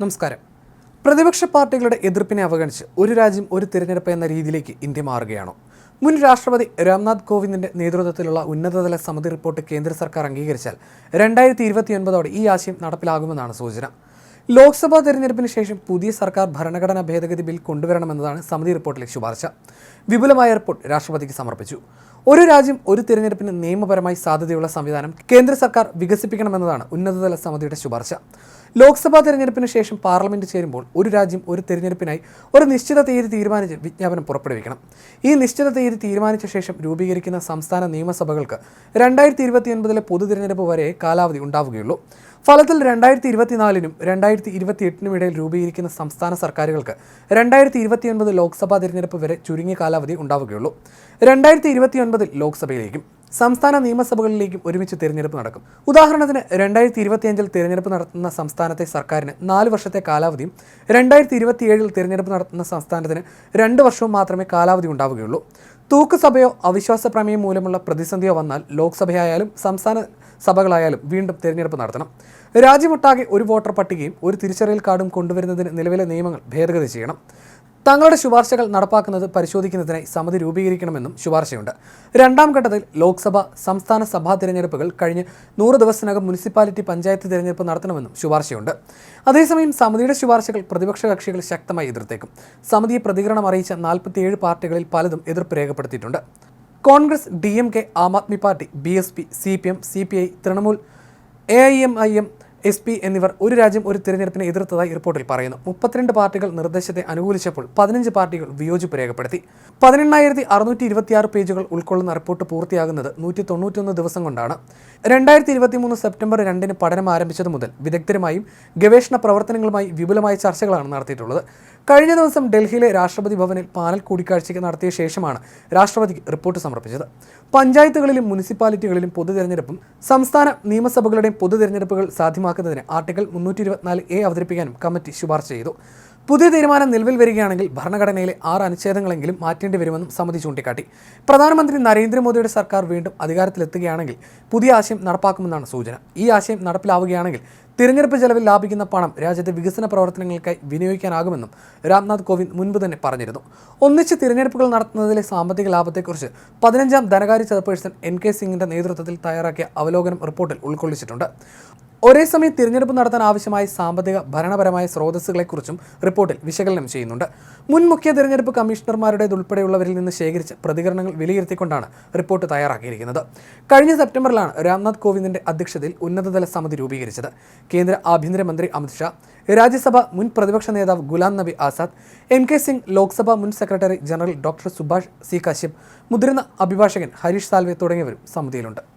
നമസ്കാരം. പ്രതിപക്ഷ പാർട്ടികളുടെ എതിർപ്പിനെ അവഗണിച്ച് ഒരു രാജ്യം ഒരു തിരഞ്ഞെടുപ്പ് എന്ന രീതിയിലേക്ക് ഇന്ത്യ മാറുകയാണോ? മുൻ രാഷ്ട്രപതി രാംനാഥ് കോവിന്ദിന്റെ നേതൃത്വത്തിലുള്ള ഉന്നതതല സമിതി റിപ്പോർട്ട് കേന്ദ്ര സർക്കാർ അംഗീകരിച്ചാൽ രണ്ടായിരത്തി ഇരുപത്തിയൊൻപതോടെ ഈ ആശയം നടപ്പിലാകുമെന്നാണ് സൂചന. ലോക്സഭാ തെരഞ്ഞെടുപ്പിന് ശേഷം പുതിയ സർക്കാർ ഭരണഘടനാ ഭേദഗതി ബിൽ കൊണ്ടുവരണമെന്നതാണ് സമിതി റിപ്പോർട്ടിലെ ശുപാർശ. വിപുലമായ റിപ്പോർട്ട് രാഷ്ട്രപതിക്ക് സമർപ്പിച്ചു. ഒരു രാജ്യം ഒരു തിരഞ്ഞെടുപ്പിന് നിയമപരമായി സാധ്യതയുള്ള സംവിധാനം കേന്ദ്ര സർക്കാർ വികസിപ്പിക്കണമെന്നതാണ് ഉന്നതതല സമിതിയുടെ ശുപാർശ. ലോക്സഭാ തെരഞ്ഞെടുപ്പിന് ശേഷം പാർലമെന്റ് ചേരുമ്പോൾ ഒരു രാജ്യം ഒരു തിരഞ്ഞെടുപ്പിനായി ഒരു നിശ്ചിത തീയതി തീരുമാനിച്ച് വിജ്ഞാപനം പുറപ്പെടുവിക്കണം. ഈ നിശ്ചിത തീയതി തീരുമാനിച്ച ശേഷം രൂപീകരിക്കുന്ന സംസ്ഥാന നിയമസഭകൾക്ക് രണ്ടായിരത്തി ഇരുപത്തിയൊൻപതിലെ പൊതു തിരഞ്ഞെടുപ്പ് വരെ കാലാവധി ഉണ്ടാവുകയുള്ളൂ. ഫലത്തിൽ രണ്ടായിരത്തി ഇരുപത്തിനാലിനും രണ്ടായിരത്തി ഇരുപത്തി എട്ടിനും ഇടയിൽ രൂപീകരിക്കുന്ന സംസ്ഥാന സർക്കാരുകൾക്ക് രണ്ടായിരത്തി ഇരുപത്തിയൊൻപത് ലോക്സഭാ തിരഞ്ഞെടുപ്പ് വരെ ചുരുങ്ങിയ കാലാവധി ഉണ്ടാവുകയുള്ളൂ. രണ്ടായിരത്തി ഇരുപത്തിയൊൻപതിൽ ലോക്സഭയിലേക്കും സംസ്ഥാന നിയമസഭകളിലേക്കും ഒരുമിച്ച് തിരഞ്ഞെടുപ്പ് നടക്കും. ഉദാഹരണത്തിന് രണ്ടായിരത്തി ഇരുപത്തിയഞ്ചിൽ തിരഞ്ഞെടുപ്പ് നടത്തുന്ന സംസ്ഥാനത്തെ സർക്കാരിന് നാല് വർഷത്തെ കാലാവധിയും രണ്ടായിരത്തി ഇരുപത്തിയേഴിൽ തിരഞ്ഞെടുപ്പ് നടത്തുന്ന സംസ്ഥാനത്തിന് രണ്ട് വർഷവും മാത്രമേ കാലാവധി ഉണ്ടാവുകയുള്ളൂ. തൂക്കുസഭയോ അവിശ്വാസ പ്രമേയം മൂലമുള്ള പ്രതിസന്ധിയോ വന്നാൽ ലോക്സഭയായാലും സംസ്ഥാന സഭകളായാലും വീണ്ടും തിരഞ്ഞെടുപ്പ് നടത്തണം. രാജ്യമൊട്ടാകെ ഒരു വോട്ടർ പട്ടികയും ഒരു തിരിച്ചറിയൽ കാർഡും കൊണ്ടുവരുന്നതിന് നിലവിലെ നിയമങ്ങൾ ഭേദഗതി ചെയ്യണം. തങ്ങളുടെ ശുപാർശകൾ നടപ്പാക്കുന്നത് പരിശോധിക്കുന്നതിനായി സമിതി രൂപീകരിക്കണമെന്നും ശുപാർശയുണ്ട്. രണ്ടാം ഘട്ടത്തിൽ ലോക്സഭ സംസ്ഥാന സഭാ തിരഞ്ഞെടുപ്പുകൾ കഴിഞ്ഞ് നൂറ് ദിവസത്തിനകം മുനിസിപ്പാലിറ്റി പഞ്ചായത്ത് തിരഞ്ഞെടുപ്പ് നടത്തണമെന്നും ശുപാർശയുണ്ട്. അതേസമയം സമിതിയുടെ ശുപാർശകൾ പ്രതിപക്ഷ കക്ഷികൾ ശക്തമായി എതിർത്തേക്കും. സമിതിയെ പ്രതികരണം അറിയിച്ച നാൽപ്പത്തിയേഴ് പാർട്ടികളിൽ പലതും എതിർപ്പ് രേഖപ്പെടുത്തിയിട്ടുണ്ട്. Congress D M K Aam Aadmi party B S P C P M C P I Trinamool A I M I M S P എന്നിവർ ഒരു രാജ്യം ഒരു തിരഞ്ഞെടുപ്പിനെ എതിർത്തതായി റിപ്പോർട്ടിൽ പറയുന്നു. മുപ്പത്തിരണ്ട് പാർട്ടികൾ നിർദ്ദേശത്തെ അനുകൂലിച്ചപ്പോൾ പതിനഞ്ച് പാർട്ടികൾ വിയോജിപ്പ് രേഖപ്പെടുത്തി. പതിനെണ്ണായിരത്തി അറുന്നൂറ്റി ഇരുപത്തിയാറ് പേജുകൾ ഉൾക്കൊള്ളുന്ന റിപ്പോർട്ട് പൂർത്തിയാകുന്നത് നൂറ്റി തൊണ്ണൂറ്റിയൊന്ന് ദിവസം കൊണ്ടാണ്. രണ്ടായിരത്തി ഇരുപത്തി മൂന്ന് സെപ്റ്റംബർ രണ്ടിന് പഠനം ആരംഭിച്ചത് മുതൽ വിദഗ്ധരുമായും ഗവേഷണ പ്രവർത്തനങ്ങളുമായി വിപുലമായ ചർച്ചകളാണ് നടത്തിയിട്ടുള്ളത്. കഴിഞ്ഞ ദിവസം ഡൽഹിയിലെ രാഷ്ട്രപതി ഭവനിൽ പാനൽ കൂടിക്കാഴ്ചയ്ക്ക് നടത്തിയ ശേഷമാണ് രാഷ്ട്രപതിക്ക് റിപ്പോർട്ട് സമർപ്പിച്ചത്. പഞ്ചായത്തുകളിലും മുനിസിപ്പാലിറ്റികളിലും പൊതു സംസ്ഥാന നിയമസഭകളുടെയും പൊതു തെരഞ്ഞെടുപ്പുകൾ സാധ്യമാക്കുന്നതിന് ആർട്ടിക്കിൾ മുന്നൂറ്റി ഇരുപത്തിനാല് എ അവതരിപ്പിക്കാനും കമ്മിറ്റി ശുപാർശ ചെയ്തു. പുതിയ തീരുമാനം നിലവിൽ വരികയാണെങ്കിൽ ഭരണഘടനയിലെ ആറ് അനുച്ഛേദങ്ങളെങ്കിലും മാറ്റേണ്ടി വരുമെന്നും സമിതി ചൂണ്ടിക്കാട്ടി. പ്രധാനമന്ത്രി നരേന്ദ്രമോദിയുടെ സർക്കാർ വീണ്ടും അധികാരത്തിലെത്തുകയാണെങ്കിൽ പുതിയ ആശയം നടപ്പാക്കുമെന്നാണ് സൂചന. ഈ ആശയം നടപ്പിലാവുകയാണെങ്കിൽ തിരഞ്ഞെടുപ്പ് ചെലവിൽ ലാഭിക്കുന്ന പണം രാജ്യത്തെ വികസന പ്രവർത്തനങ്ങൾക്കായി വിനിയോഗിക്കാനാകുമെന്നും രാംനാഥ് കോവിന്ദ് മുൻപ് തന്നെ പറഞ്ഞിരുന്നു. ഒന്നിച്ച് തിരഞ്ഞെടുപ്പുകൾ നടത്തുന്നതിലെ സാമ്പത്തിക ലാഭത്തെക്കുറിച്ച് പതിനഞ്ചാം ധനകാര്യ ചെയർപേഴ്സൺ എൻ കെ സിംഗിന്റെ നേതൃത്വത്തിൽ തയ്യാറാക്കിയ അവലോകനം റിപ്പോർട്ടിൽ ഉൾക്കൊള്ളിച്ചിട്ടുണ്ട്. ഒരേ സമയം തിരഞ്ഞെടുപ്പ് നടത്താൻ ആവശ്യമായ സാമ്പത്തിക ഭരണപരമായ സ്രോതസ്സുകളെക്കുറിച്ചും റിപ്പോർട്ടിൽ വിശകലനം ചെയ്യുന്നുണ്ട്. മുൻ മുഖ്യ തിരഞ്ഞെടുപ്പ് കമ്മീഷണർമാരുടേതുൾപ്പെടെയുള്ളവരിൽ നിന്ന് ശേഖരിച്ച പ്രതികരണങ്ങൾ വിലയിരുത്തിക്കൊണ്ടാണ് റിപ്പോർട്ട് തയ്യാറാക്കിയിരിക്കുന്നത്. കഴിഞ്ഞ സെപ്റ്റംബറിലാണ് രാംനാഥ് കോവിന്ദിന്റെ അധ്യക്ഷതയിൽ ഉന്നതതല സമിതി രൂപീകരിച്ചത്. കേന്ദ്ര ആഭ്യന്തരമന്ത്രി അമിത്ഷാ രാജ്യസഭ മുൻ പ്രതിപക്ഷ നേതാവ് ഗുലാം നബി ആസാദ് എൻ കെ സിംഗ് ലോക്സഭ മുൻ secretary general doctor Subhash C. Kashyap മുതിർന്ന അഭിഭാഷകൻ ഹരീഷ് സാൽവെ തുടങ്ങിയവരും സമിതിയിലുണ്ട്.